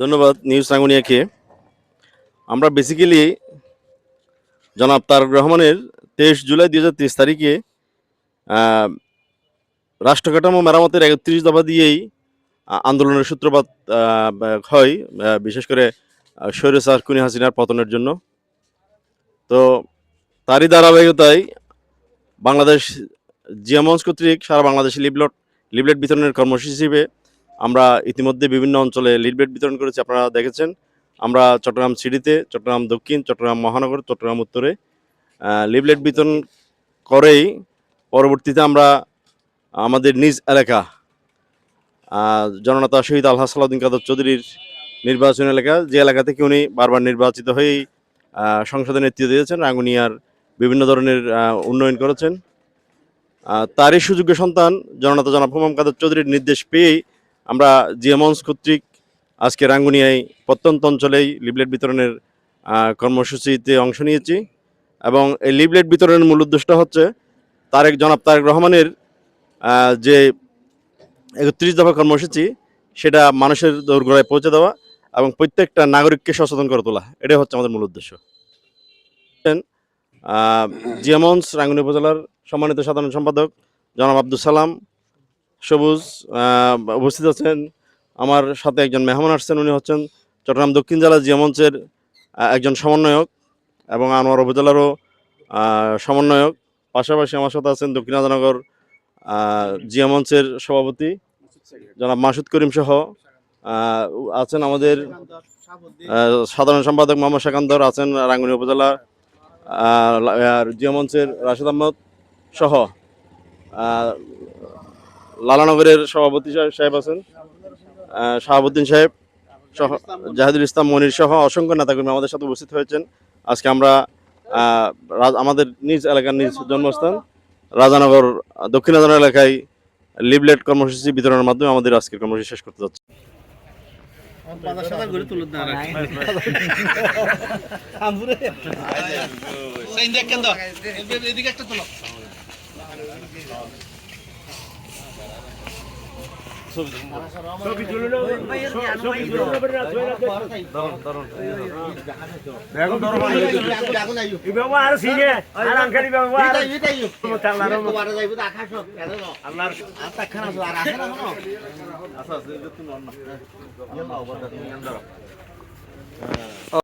ধন্যবাদ নিউজ রাঙ্গুনিয়াকে আমরা বেসিক্যালি জনাব তারক রহমানের তেইশ জুলাই দুই হাজার তেইশ তারিখে আহ, রাষ্ট্র কাঠামো মেরামতের একত্রিশ দফা দিয়েই আন্দোলনের সূত্রপাত হয় বিশেষ করে স্বৈরসার কুনি হাসিনার পতনের জন্য। তো তারই ধারাবাহিকতায় বাংলাদেশ জিয়ামঞ্চ কর্তৃক সারা বাংলাদেশে লিবলট লিবলেট বিতরণের কর্মসূচি হিসেবে আমরা ইতিমধ্যে বিভিন্ন অঞ্চলে লিডবেট বিতরণ করেছি, আপনারা দেখেছেন। আমরা চট্টগ্রাম সিটিতে, চট্টগ্রাম দক্ষিণ, চট্টগ্রাম মহানগর, চট্টগ্রাম উত্তরে লিফলেট বিতরণ করেই পরবর্তীতে আমরা আমাদের নিজ এলাকা জননেতা শহীদ আলহা সালাউদ্দিন কাদের চৌধুরীর নির্বাচন এলাকা, যে এলাকা থেকে উনি বারবার নির্বাচিত হয়েই সংসদে নেতৃত্ব দিয়েছেন, রাঙ্গুনিয়ার বিভিন্ন ধরনের উন্নয়ন করেছেন। তারই সুযোগ্য সন্তান জননেতা জনাব হুমাম কাদের চৌধুরীর নির্দেশ পেয়েই আমরা জিএমন্স কর্তৃক আজকে রাঙ্গুনিয়ায় প্রত্যন্ত অঞ্চলেই লিবলেট বিতরণের কর্মসূচিতে অংশ নিয়েছি। এবং এই লিবলেট বিতরণের মূল উদ্দেশ্যটা হচ্ছে তারেক, জনাব তারেক রহমানের যে একত্রিশ দফা কর্মসূচি, সেটা মানুষের দোরগোড়ায় পৌঁছে দেওয়া এবং প্রত্যেকটা নাগরিককে সচেতন করে তোলা। এটাই হচ্ছে আমাদের মূল উদ্দেশ্য। জিয়ামন্স রাঙ্গুনি উপজেলার সম্মানিত সাধারণ সম্পাদক জনাব আব্দুল সালাম সবুজ উপস্থিত আছেন। আমার সাথে একজন মেহমান আসছেন উনি হচ্ছেন চট্টগ্রাম দক্ষিণ জেলা জিয়া মঞ্চের একজন সমন্বয়ক এবং আনোয়ার উপজেলারও সমন্বয়ক। পাশাপাশি আমার সাথে আছেন দক্ষিণ আজানগর জিয়ামঞ্চের সভাপতি জনাব মাসুদ করিম সহ আছেন আমাদের সাধারণ সম্পাদক মোহাম্মদ শাকান্দর আছেন রাঙ্গুনি উপজেলা আহ, আর জিয়ামঞ্চের রাশেদ আহমদ সহ লালানগরের সভাপতি সাহেব- আছেন শাহাবুদ্দিন সাহেব সহ, জাহিদুল ইসলাম মনির সহ অসংখ্য নেতাকর্মী আমাদের সাথে উপস্থিত হয়েছেন। আজকে আমরা আমাদের নিজ এলাকার নিজ জন্মস্থান, রাজানগর, দক্ষিণ এলাকায় লিভলেট কর্মসূচি বিতরণের মাধ্যমে আমাদের আজকের কর্মসূচি শেষ করতে যাচ্ছি। আর আঙ্কারি ব্যবহার আল্লাহর